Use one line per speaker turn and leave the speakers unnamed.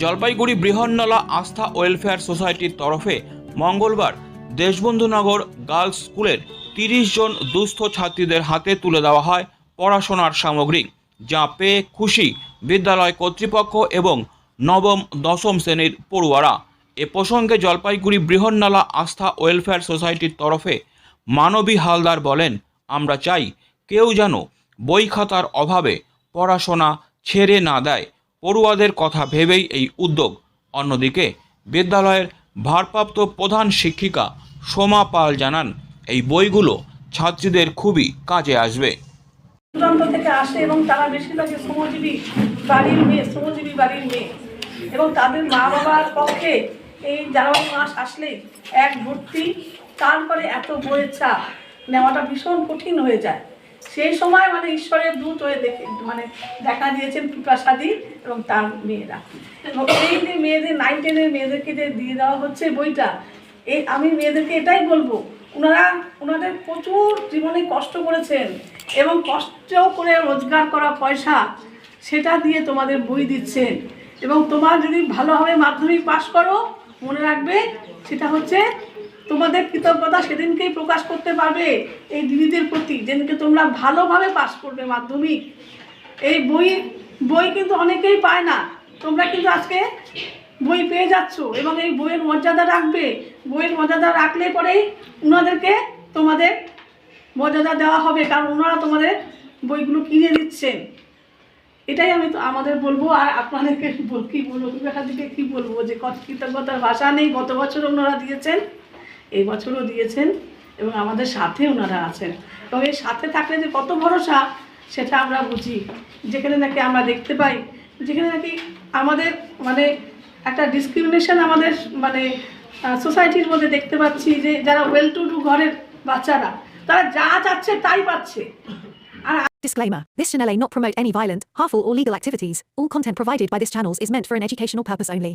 জলপাইগুড়ি বৃহন্নলা আস্থা ওয়েলফেয়ার সোসাইটির তরফে মঙ্গলবার দেশবন্ধুনগর গার্লস স্কুলের তিরিশ জন দুস্থ ছাত্রীদের হাতে তুলে দেওয়া হয় পড়াশোনার সামগ্রী, যা পেয়ে খুশি বিদ্যালয় কর্তৃপক্ষ এবং নবম, দশম শ্রেণির পড়ুয়ারা। এ প্রসঙ্গে জলপাইগুড়ি বৃহন্নলা আস্থা ওয়েলফেয়ার সোসাইটির তরফে মানবী হালদার বলেন, আমরা চাই কেউ যেন বই খাতার অভাবে পড়াশোনা ছেড়ে না দেয়। পড়ুয়াদের কথা ভেবেই এই উদ্যোগ। অন্যদিকে, বিদ্যালয়ের ভারপ্রাপ্ত প্রধান শিক্ষিকা সোমা পাল জানান, এই বইগুলো ছাত্রীদের খুবই কাজে আসবে।
থেকে আসে এবং তারা বেশিরভাগই শ্রমজীবী বাড়ির মেয়ে, শ্রমজীবী বাড়ির মেয়ে এবং তাদের মা বাবার পক্ষে এই জানুয়ারি মাস আসলেই এক ভর্তি, তারপরে এত বইয়ের চাপ নেওয়াটা ভীষণ কঠিন হয়ে যায়। সেই সময় মানে ঈশ্বরের দূত হয়ে দেখে মানে দেখা দিয়েছেন পিপাসাদি এবং তার মেয়েরা। এই যে মেয়েদের নাইন টেনের মেয়েদেরকে যে দিয়ে দেওয়া হচ্ছে বইটা, এই আমি মেয়েদেরকে এটাই বলব ওনারা ওনাদের প্রচুর জীবনে কষ্ট করেছেন এবং কষ্ট করে রোজগার করা পয়সা সেটা দিয়ে তোমাদের বই দিচ্ছেন। এবং তোমার যদি ভালোভাবে মাধ্যমিক পাশ করো, মনে রাখবে, সেটা হচ্ছে তোমাদের কৃতজ্ঞতা সেদিনকেই প্রকাশ করতে পারবে এই দিদিদের প্রতি, যেদিনকে তোমরা ভালোভাবে পাশ করবে মাধ্যমিক। এই বই বই কিন্তু অনেকেই পায় না। তোমরা কিন্তু আজকে বই পেয়ে যাচ্ছ এবং এই বইয়ের মর্যাদা রাখবে। বইয়ের মর্যাদা রাখলে পরেই ওনাদেরকে তোমাদের মর্যাদা দেওয়া হবে, কারণ ওনারা তোমাদের বইগুলো কিনে দিচ্ছেন। এটাই আমি তো আমাদের বলব, আর আপনাদেরকে কি বলব দিকে কি বলব, যে কত কৃতজ্ঞতার ভাষা নেই, গত বছর ওনারা দিয়েছেন। এই বছরও দিয়েছেন এবং আমাদের সাথে ওনারা আছেন এবং এই সাথে থাকলে যে কত ভরসা সেটা আমরা বুঝি যেখানে নাকি আমরা দেখতে পাই যেখানে নাকি আমাদের মানে একটা ডিসক্রিমিনেশন আমাদের মানে সোসাইটির মধ্যে দেখতে পাচ্ছি যে যারা ওয়েল টু ডু ঘরের বাচ্চারা তারা যা চাচ্ছে তাই পাচ্ছে
Disclaimer This channel may not promote any violent, harmful, or legal activities. All content provided by this channel is meant for an educational purpose only.